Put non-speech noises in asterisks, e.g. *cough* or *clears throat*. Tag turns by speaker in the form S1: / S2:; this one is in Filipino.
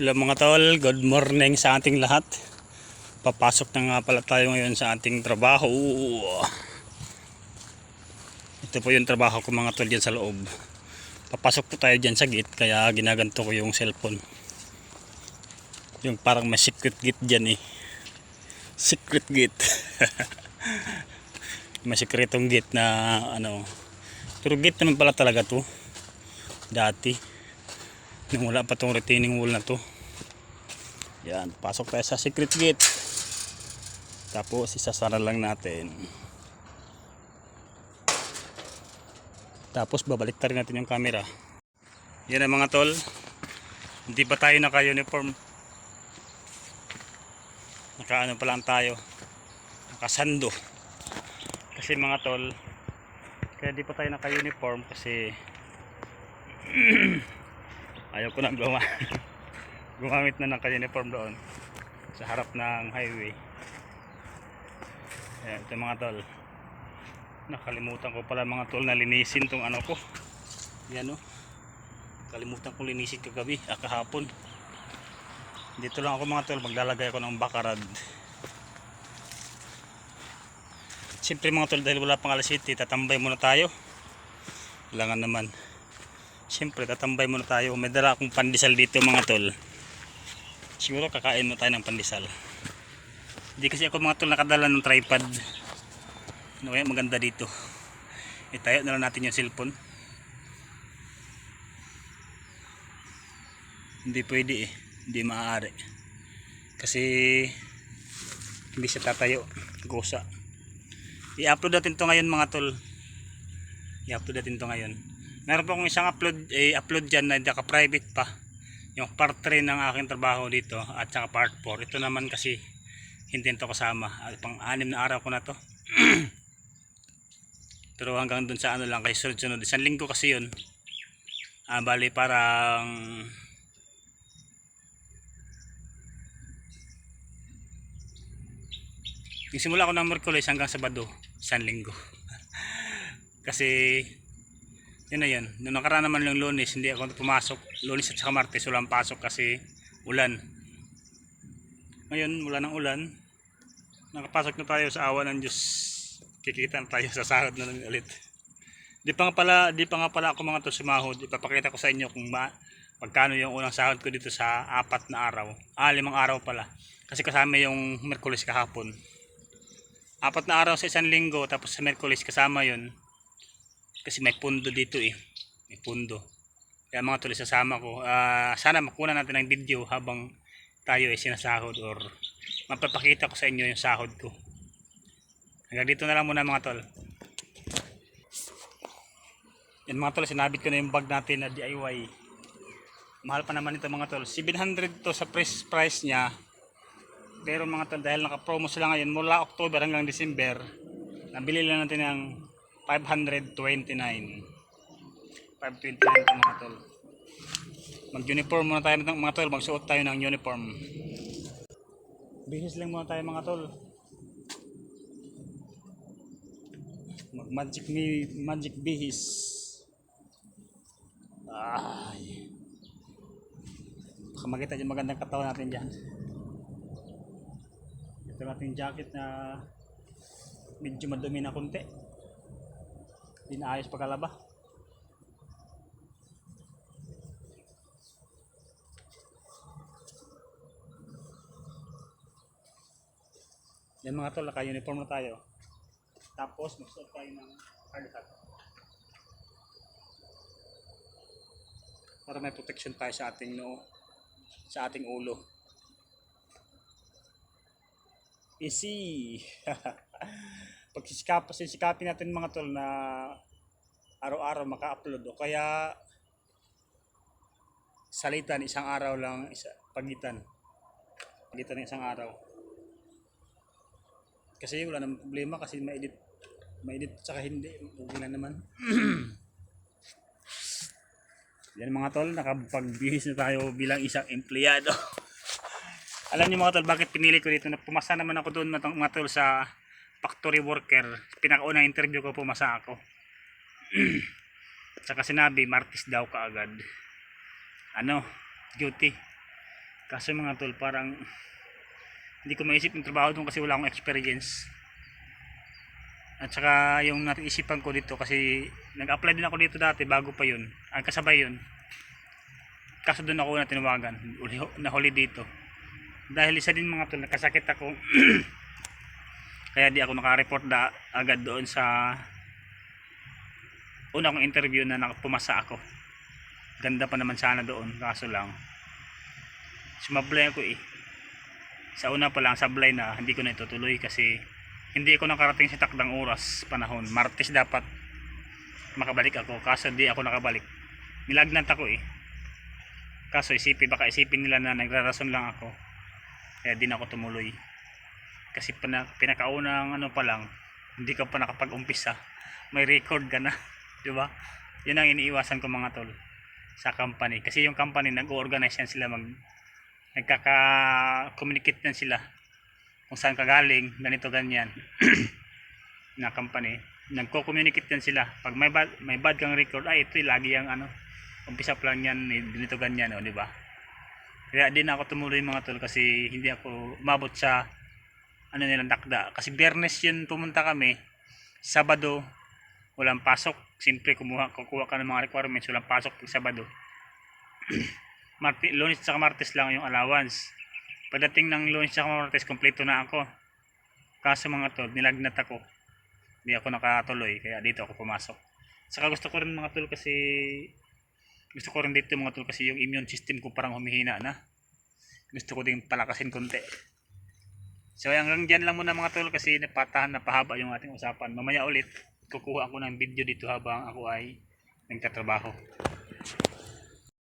S1: Hello mga tol, good morning sa ating lahat. Papasok na nga pala tayo ngayon sa ating trabaho. Ito po yung trabaho ko mga tol dyan sa loob. Papasok po tayo dyan sa gate kaya ginaganto ko yung cellphone. Yung parang may secret gate dyan eh. Secret gate. *laughs* may sekretong gate na ano. Pero gate naman pala talaga to. Dati nung wala pa tong retaining wall na to. Yan pasok tayo sa secret gate. Tapos isasara lang natin. Tapos babalik rin natin yung camera. Yan ang mga tol. Hindi pa tayo naka uniform naka ano pa lang tayo. Nakasando. Kasi mga tol kaya di pa tayo naka uniform kasi *clears throat* ayaw ko na gawa *laughs* gumamit na ng ka-uniform doon sa harap ng highway. Ayan, ito mga tol. Nakalimutan ko pala mga tol na linisin tong ano ko. Yan o kalimutan kong linisin kagabi ah, kahapon. Dito lang ako mga tol maglalagay ako ng bakarad. Siyempre mga tol dahil wala pang alas city tatambay muna tayo. Kailangan naman Siyempre, tatambay muna tayo. May dala akong pandesal dito mga tol. Siguro kakain mo tayo ng pandesal. Hindi kasi ako mga tol nakadala ng tripod. Ano kaya maganda dito. Itayo na lang natin yung cellphone. Hindi pwede eh. Hindi maaari. Kasi hindi siya tatayo. Gosa. I-upload natin to ngayon mga tol. I-upload natin to ngayon meron pa akong isang upload eh, upload dyan na naka-private pa. Yung part 3 ng aking trabaho dito at saka part 4 ito naman kasi hindi ito kasama. At pang anim na araw ko na to. *clears throat* Pero hanggang dun sa ano lang kay sunod sunod isang linggo kasi yun. Ah, bali parang Nagsimula ko ng Merkulis hanggang Sabado, isang linggo. *laughs* Kasi yun na yun. Noong nakaraan naman yung lunes, hindi ako pumasok. Lunes at saka martes, walang pasok kasi ulan. Ngayon, wala ng ulan. Nakapasok na tayo sa awa ng Diyos. Kikita na tayo *laughs* sa sahod na lang ulit. Di pa nga pala, di pa nga pala ako mga to sumahod. Ipapakita ko sa inyo kung ma, pagkano yung unang sahod ko dito sa apat na araw. Ah, limang araw pala. Kasi kasama yung Merkulis kahapon. Apat na araw sa isang linggo, tapos sa Merkulis kasama yun kasi may pundo dito eh. May pundo. Kaya mga tuloy sasama ko. Uh, sana makuna natin ng video habang tayo ay sinasahod or mapapakita ko sa inyo yung sahod ko. Hanggang dito na lang muna mga tol. Yan mga tol sinabit ko na yung bag natin na DIY mahal pa naman ito mga tol. 700 to sa price price nya pero mga tol dahil naka promo sila ngayon mula October hanggang December nabili lang natin ng 529 529 ito mga tol. Mag uniform muna tayo mga tol. Magsuot tayo ng uniform. Bihis lang muna tayo mga tol. Mag magic me magic bihis ay. Baka makita dyan magandang katawan natin dyan. Ito natin jacket na medyo madumi na konti hindi na ayos pagkalaba. Yan mga tol, naka-uniform na tayo. Tapos, magsuot tayo ng hard hat. Para may protection tayo sa ating no, sa ating ulo. Easy! *laughs* pag sisikap, sisikapin natin mga tol na araw-araw maka-upload o kaya salitan isang araw lang isa, pagitan. Pagitan ng isang araw. Kasi wala namang problema kasi ma-edit ma-edit tsaka hindi okay lang naman. *clears throat* Yan mga tol nakapagbihis na tayo bilang isang empleyado. *laughs* Alam niyo mga tol bakit pinili ko dito na pumasa naman ako doon mga tol sa factory worker pinakaunang interview ko pumasa ako *clears throat* saka sinabi martis daw kaagad ano duty Kaso mga tol, parang hindi ko maisip yung trabaho doon kasi wala akong experience. At saka yung naisipan ko dito kasi nag-apply din ako dito dati bago pa yun. Ang kasabay yun. Kaso doon ako na tinawagan. Uli, nahuli dito. Dahil isa din mga tol, nakasakit ako. *clears throat* Kaya di ako nakareport da agad doon sa una kong interview na nakapumasa ako. Ganda pa naman sana doon. Kaso lang, sumablay ako eh. Sa una pa lang, sablay na hindi ko na itutuloy kasi hindi ako nakarating sa takdang oras panahon. Martes dapat makabalik ako. Kaso di ako nakabalik. Nilagnat ako eh. Kaso isipin, baka isipin nila na nagrarason lang ako. Kaya di na ako tumuloy. Kasi pina, pinakaunang ano pa lang, hindi ka pa nakapag-umpisa. May record ka na. *laughs* Di ba? Yun ang iniiwasan ko mga tol sa company. Kasi yung company, nag-organize yan sila mag nagkaka-communicate yan sila kung saan ka galing, ganito ganyan *clears throat* na company. Nagko-communicate yan sila. Pag may bad, may bad kang record, ay ito lagi yung ano, umpisa pa lang yan, ganito ganyan, o, di ba? Kaya din ako tumuloy mga tol kasi hindi ako umabot sa ano nilang takda. Kasi biyernes yun pumunta kami, Sabado, walang pasok. Siyempre kumuha, kukuha ka ng mga requirements, walang pasok pag Sabado. *clears throat* Marti, lunes at martes lang yung allowance. Pagdating ng lunes at martes, kompleto na ako. Kaso mga tol, nilagnat ako. Hindi ako nakatuloy, kaya dito ako pumasok. Saka gusto ko rin mga tol kasi gusto ko rin dito mga tol kasi yung immune system ko parang humihina na. Gusto ko din palakasin konti. So hanggang dyan lang muna mga tol kasi napatahan na pahaba yung ating usapan. Mamaya ulit kukuha ako ng video dito habang ako ay nagtatrabaho.